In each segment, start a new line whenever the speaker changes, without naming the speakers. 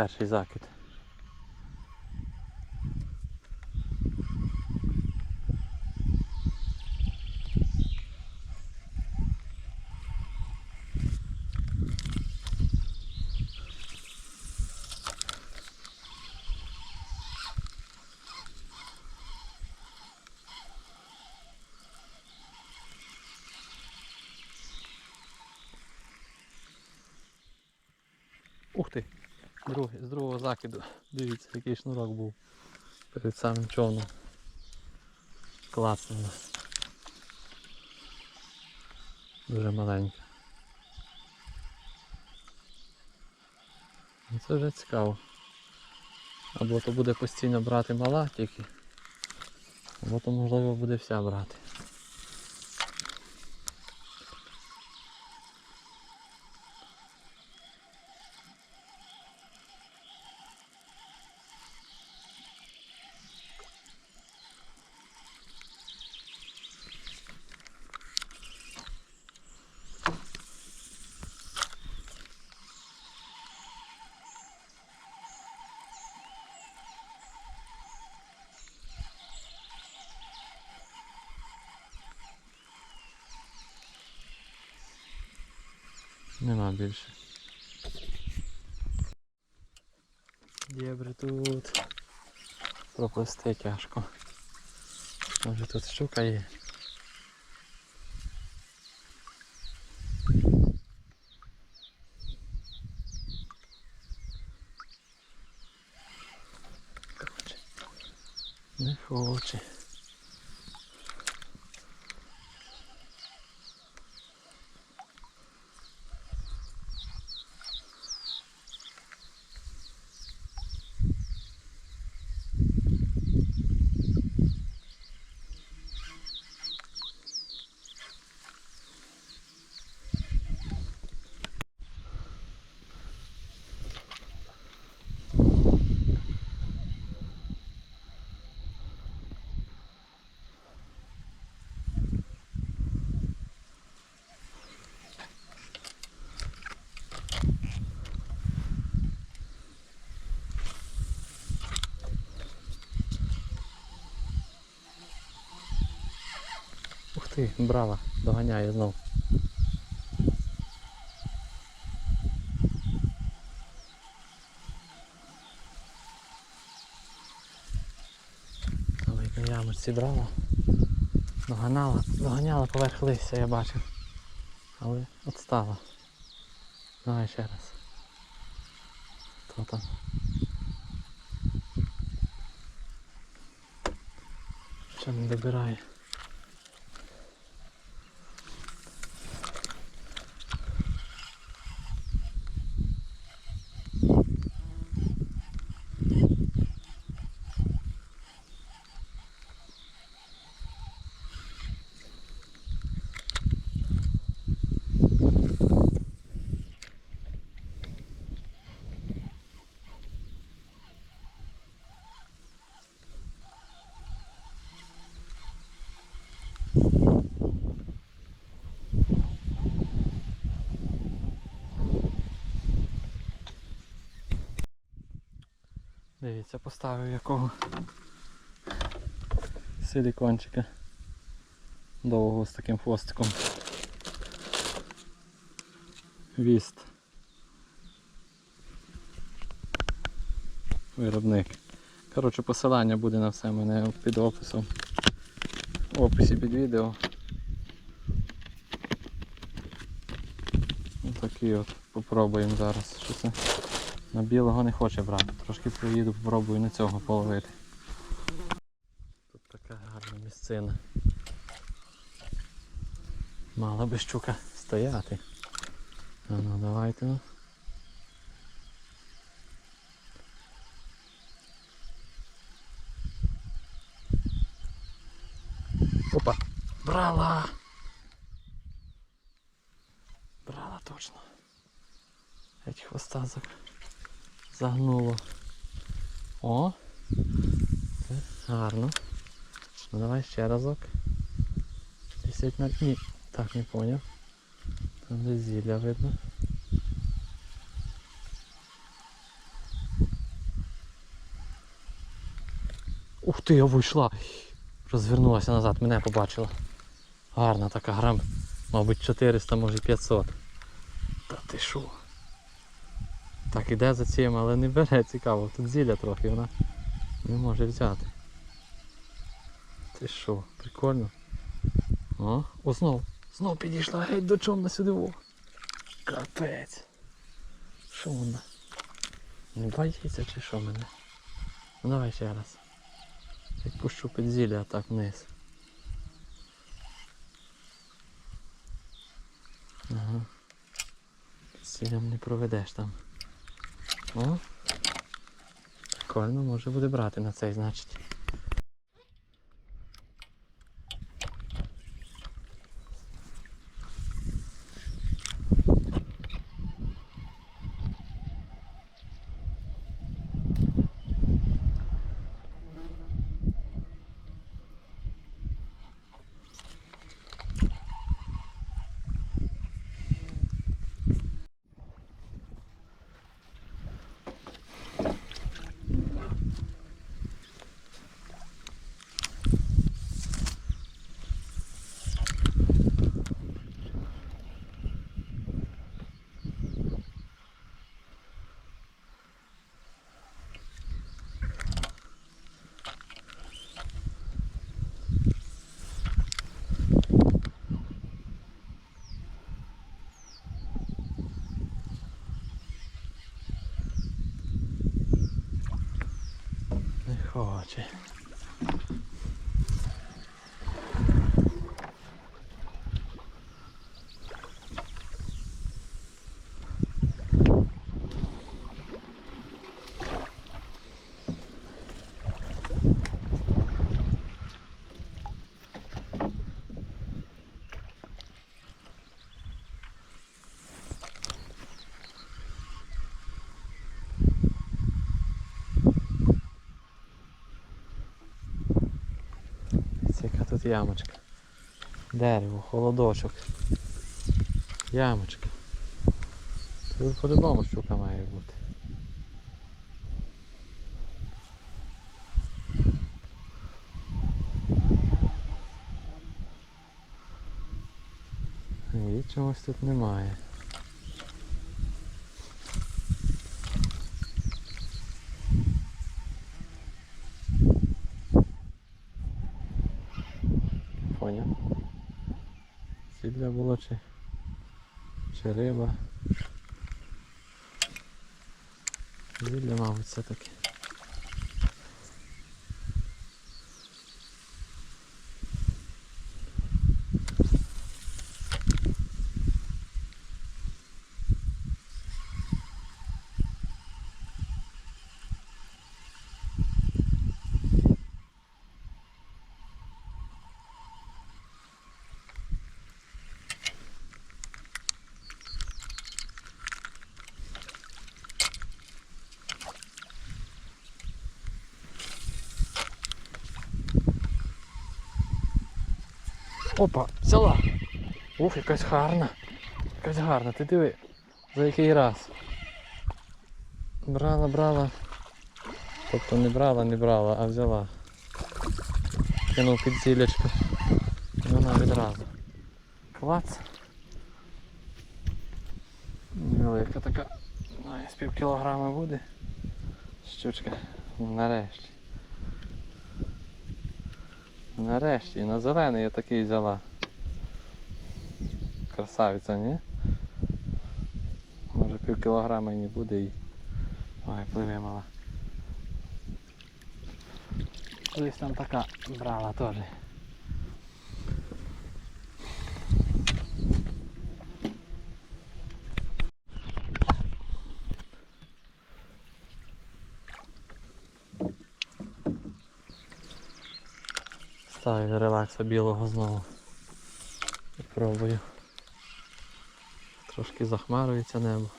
перший закид. Ух ти! Другий, з другого закиду. Дивіться, який шнурок був перед самим човном. Класно. Дуже маленька. Ну, Це вже цікаво. Або то буде постійно брати мала тільки, або то можливо буде вся брати. Нема більше. Тут. Проплисти тяжко. Може тут щука є. Не хоче. Ти, браво, доганяє знов. Велика ямочці брала. Доганяла, доганяла поверх листя, я бачив. Але отстала. Давай ще раз. Хто там? Ще не добирає. Дивіться, поставив якого силікончика довгого з таким хвостиком. Віст. Виробник. Коротше, посилання буде на все мене під описом. В описі під відео. Отакий от попробуємо зараз. Що це? На білого не хоче брати. Трошки поїду, попробую на цього половити. Тут така гарна місцина. Мала би щука стояти. А ну давайте. Опа! Брала! Брала точно. Геть хвоста зак загнуло. О! Це гарно. Ну давай ще разок. 10 на Ні. Так, не поняв. Там десь зілля видно. Ух ти, я вийшла! Розвернулася назад, мене побачила. Гарна така грам, мабуть, 400, може 500. Та ти шо? Так іде за цим, але не бере, цікаво. Тут зілля трохи, вона не може взяти. Ти що, прикольно? О, о знов. Знов підійшла геть до човна сюди. О. Капець. Що вона? Не боїться чи що мене? Ну давай ще раз. Відпущу під зілля так вниз. Ага. Зіллям не проведеш там. О. Прикольно, може буде брати на цей, значить. Не хоче. Ось яка тут ямочка. Дерево, холодочок. Ямочка. Тут по-любому щука має бути. І чогось тут немає. Поняв. Сідля було чи, чи риба. Зілля, мабуть, все-таки. Опа, взяла. Ух, якась гарна. Якась гарна, ти диви. За який раз. Брала, брала. Тобто не брала, не брала, а взяла. Кинув під зілячко. І вона відразу. Клац. Велика така. Знаю, з пів кілограма буде. Щучка. Нарешті. Нарешті, на зелений я такий взяла. Красавиця, ні? Може пів кілограма і не буде і. Ой, пливе мала. Колись там така брала теж. Релакса білого знову. Пробую. Трошки захмарюється небо.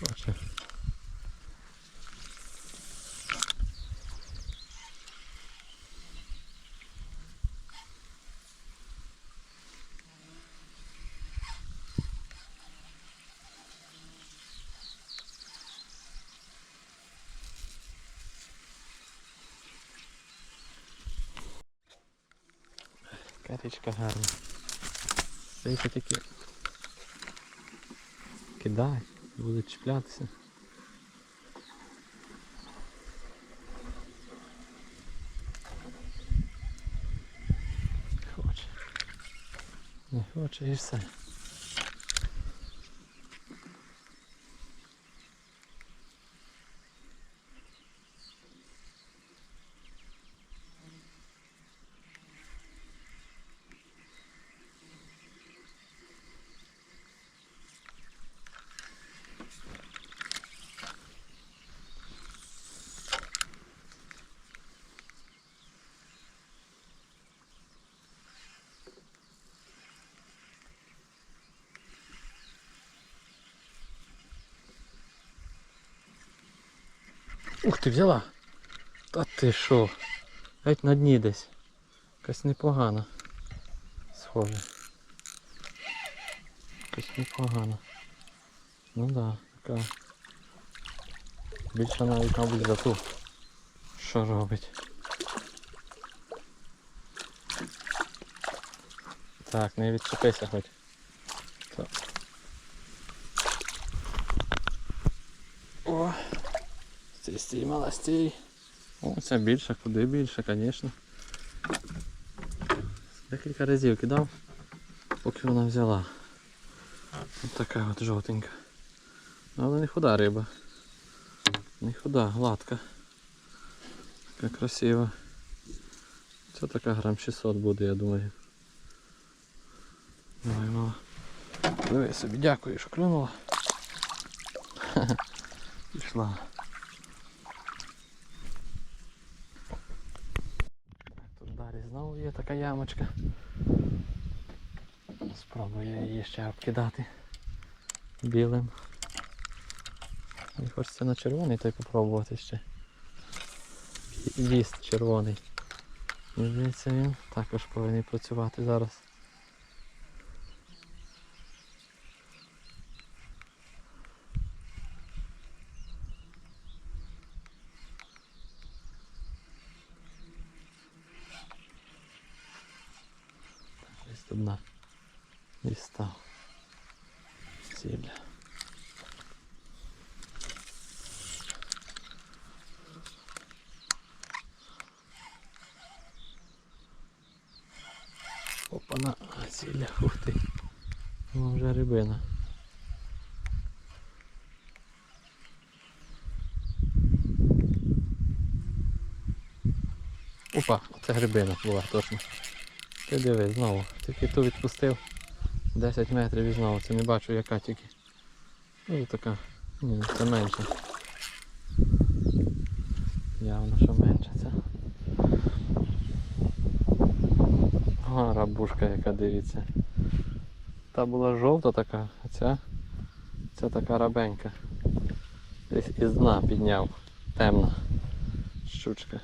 Хоче. Річка гарна. Дивіться такі. Кидай, будуть чіплятися. Не хоче. Не хоче і все. Ух ти взяла. Та ти що? Геть на дні десь. Якась непогана. Схоже. Якась непогана. Ну да, така. Більше навіть, мабуть, за ту. Що робить? Так, не відчепися хоч. Так. О! Стій, стій. О, це більше, куди більше, звісно. Декілька разів кидав, поки вона взяла. Ось така от жовтенька. Але не худа риба. Не худа, гладка. Така красива. Це така грам 600 буде, я думаю. Давай, мала. Диви собі, дякую, що клюнула. Пішла. Тут далі знову є така ямочка. Спробую її ще обкидати білим. І хочеться на червоний той попробувати ще. Ліст червоний. Здається, він також повинен працювати зараз. Десь тут на дістав. Зілля. Опана, зілля, ух ти. Ну вже рибина. Опа, це грибина була точно. Ти дивись знову. Тільки ту відпустив 10 метрів і знову. Це не бачу яка тільки. Ну така. Ні, це менше. Явно, що менше це. Яка дивіться. Та була жовта така, а ця, ця така рабенька. Десь із дна підняв. Темна щучка.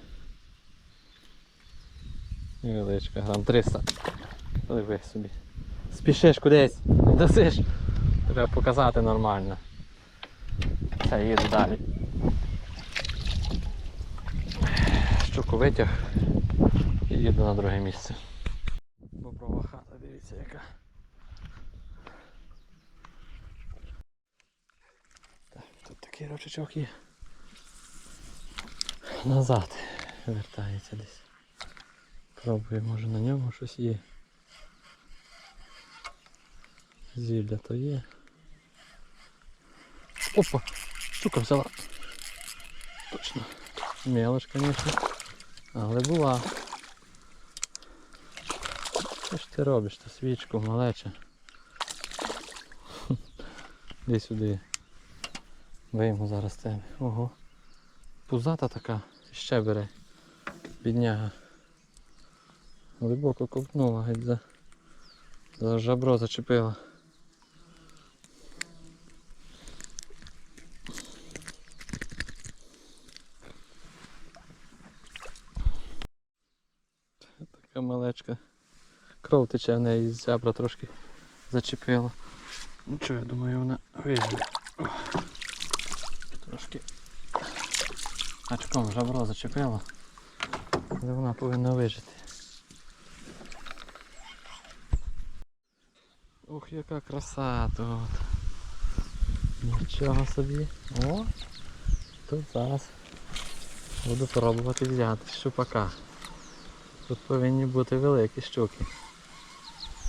Невеличка, грам 300. Диви собі. Спішиш кудись, не досиш. Треба показати нормально. Все, їду далі. Щуку витяг і їду на друге місце. Боброва хата, дивіться яка. Тут такий рочечок є. Назад вертається десь. Пробую, може на ньому щось є. Зілля то є. Опа! Щука взяла. Точно. Мелоч, звісно. Але була. Що ж ти робиш? Та свічку малеча. Іди сюди. Вийму зараз тебе. Ого. Пузата така, ще бере. Бідняга. Глибоко ковтнула, геть за, за жабро зачепила. Така малечка. Кров тече в неї з зябра трошки зачепила. Нічого, я думаю, вона. О, Трошки очком жабро зачепило. Але вона повинна вижити. Ух, яка краса тут. Нічого собі. О! Тут зараз буду пробувати взяти щупака. Тут повинні бути великі щуки.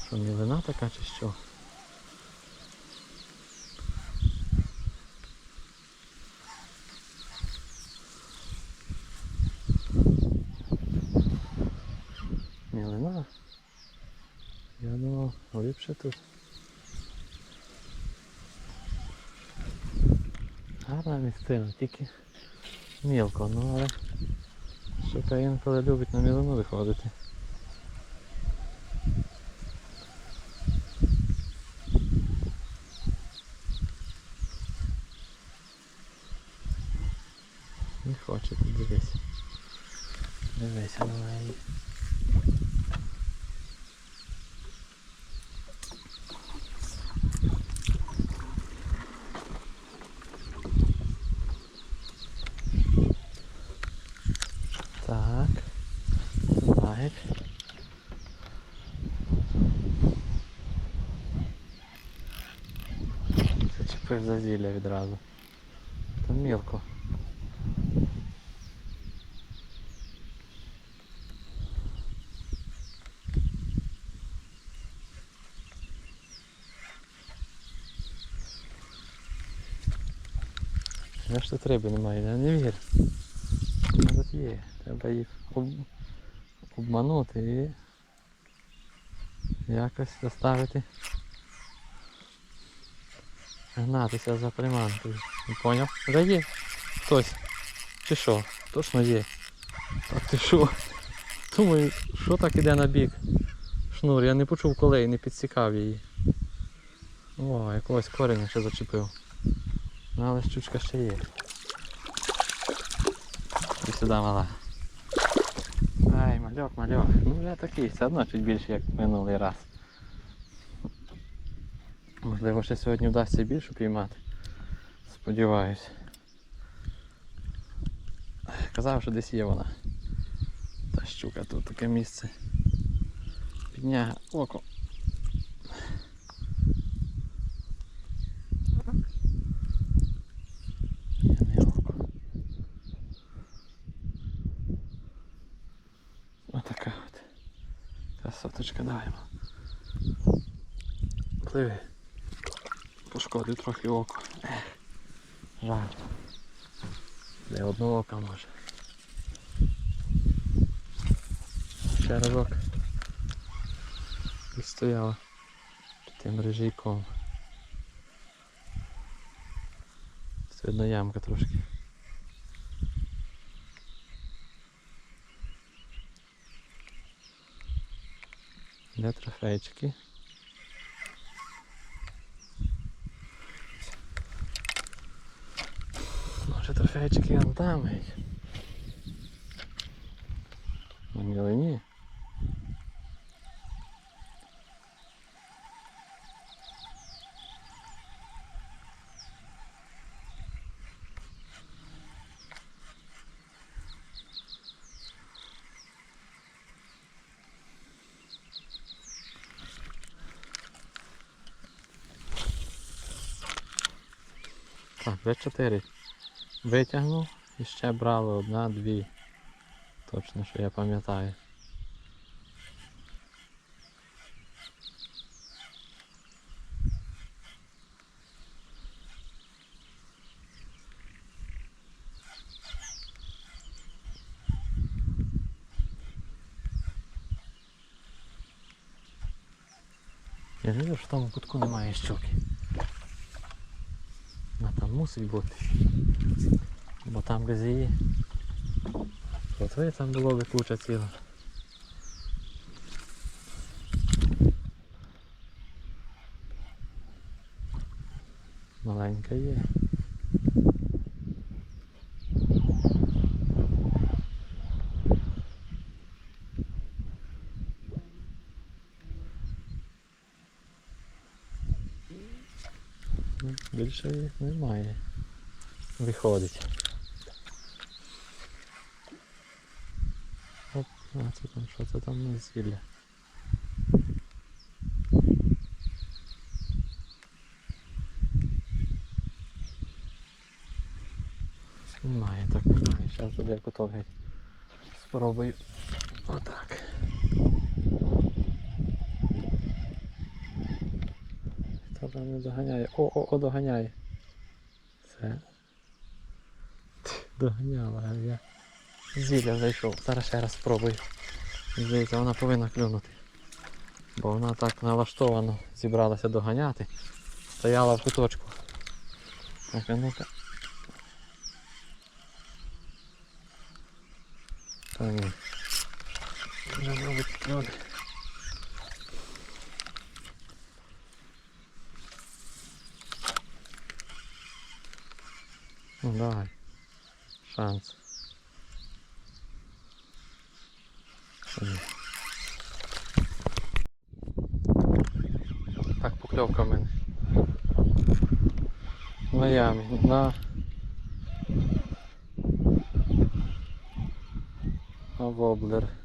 Що, мілина така чи що? Мілина? Я думав, глибше тут. Гарна місцина, тільки мілко, ну але щука інколи любить на мілину виходити. Не хоче дивись. Дивися на неї. Так. Лайк. Зачепив за зілля відразу. Там мілко. Тут риби немає, я не вірю. Тут є. Треба їх об... обманути і якось заставити гнатися за приманкою. Не поняв? Вже є хтось. Чи що? Точно є. Так ти що? Думаю, що так іде на бік? Шнур, я не почув коли не підсікав її. О, якогось кореня ще зачепив. Ну але щучка ще є. І сюди мала. Ай, мальок, мальок. Ну вже такий, все одно чуть більше, як минулий раз. Можливо, ще сьогодні вдасться більше піймати. Сподіваюсь. Казав, що десь є вона. Та щука тут таке місце. Підняга око. Ні, не око. Отака от. Красоточка даємо. Пливи. Пошкодив трохи око. Жаль. Для одного ока може. Ще разок. І стояла тим режійком. Тут видно ямка трошки. Де трофейчики? Може трофейчики вон там геть. На мілині. Так, вже чотири. Витягнув і ще брали одна, дві. Точно, що я пам'ятаю. Я вижу, що в тому кутку немає щуки. Мусить бути. Бо там без її. Ви там було би куча ціла. Маленька є. Більше їх немає виходить. Оп, це там що це там на зілля. Немає, так немає, зараз буде готовий. Спробую отак. Та не доганяє. О, о, о, доганяє. Це Доганяла, я. Зілля зайшов. Зараз ще раз спробую. Здається, вона повинна клюнути. Бо вона так налаштовано зібралася доганяти. Стояла в куточку. Так, ну-ка. Та ні. Вже мабуть клюне. Ну давай. Шанс. Так, покльовка в мене. На ямі, на. На воблер.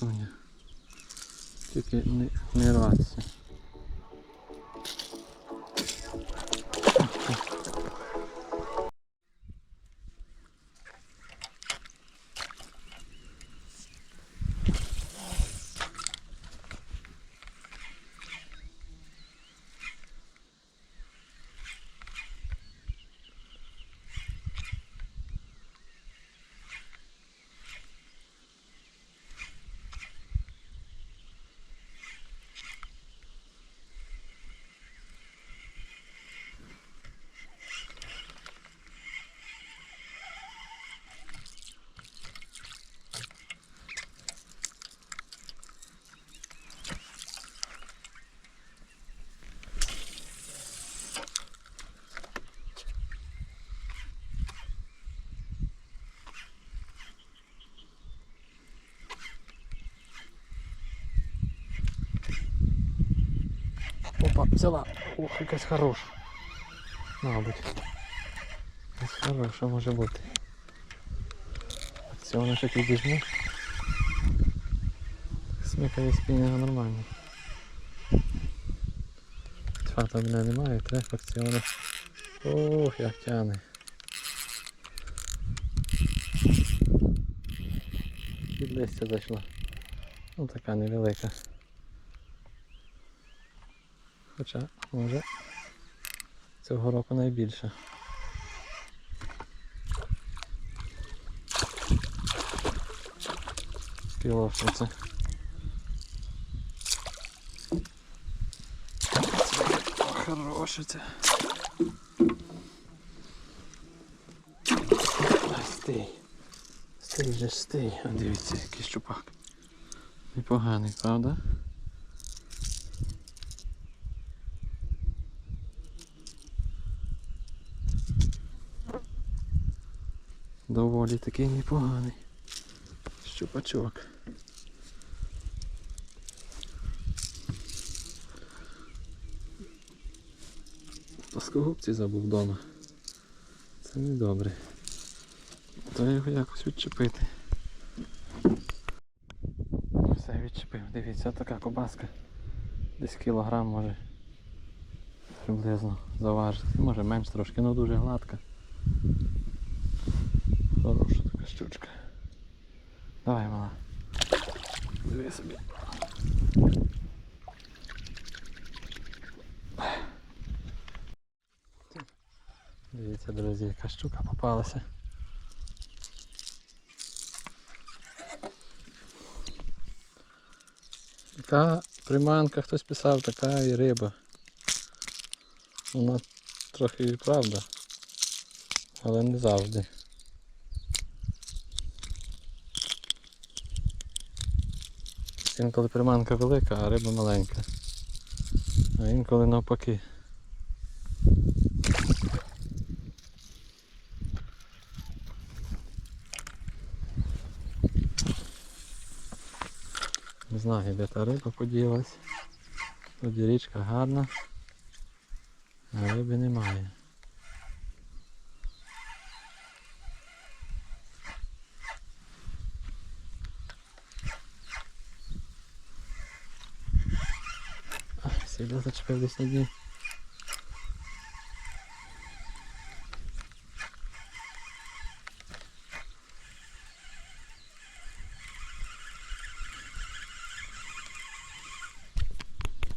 Красуня. Тільки не, не рватися. Опа, взяла. Ох, якась хороша. Мабуть. Хороша може бути. Акціони ще підіжму. Смикає спінінга нормально. Фата в мене немає, треба акціони. Ох, як тяне. Під листя зайшла. Ну така невелика. Хоча, може, цього року найбільше. Кілошниця. Хороше це. Ай, стій. Стій же стій. А дивіться, який щупак. Непоганий, правда? Доволі такий непоганий. Щупачок. Плоскогубці забув вдома. Це не добре. Треба його якось відчепити. Все відчепив. Дивіться, така кобаска. Десь кілограм може приблизно заважити. Може менш трошки, але дуже гладка. Хороша така щучка. Давай, мала. Диви собі. Дивіться, друзі, яка щука попалася. Така приманка, хтось писав, така і риба. Вона трохи і правда, але не завжди. Інколи приманка велика, а риба маленька. А інколи навпаки. Не знаю, де та риба поділась. Тоді річка гарна, а риби немає. Це йде зачепив десь на дні.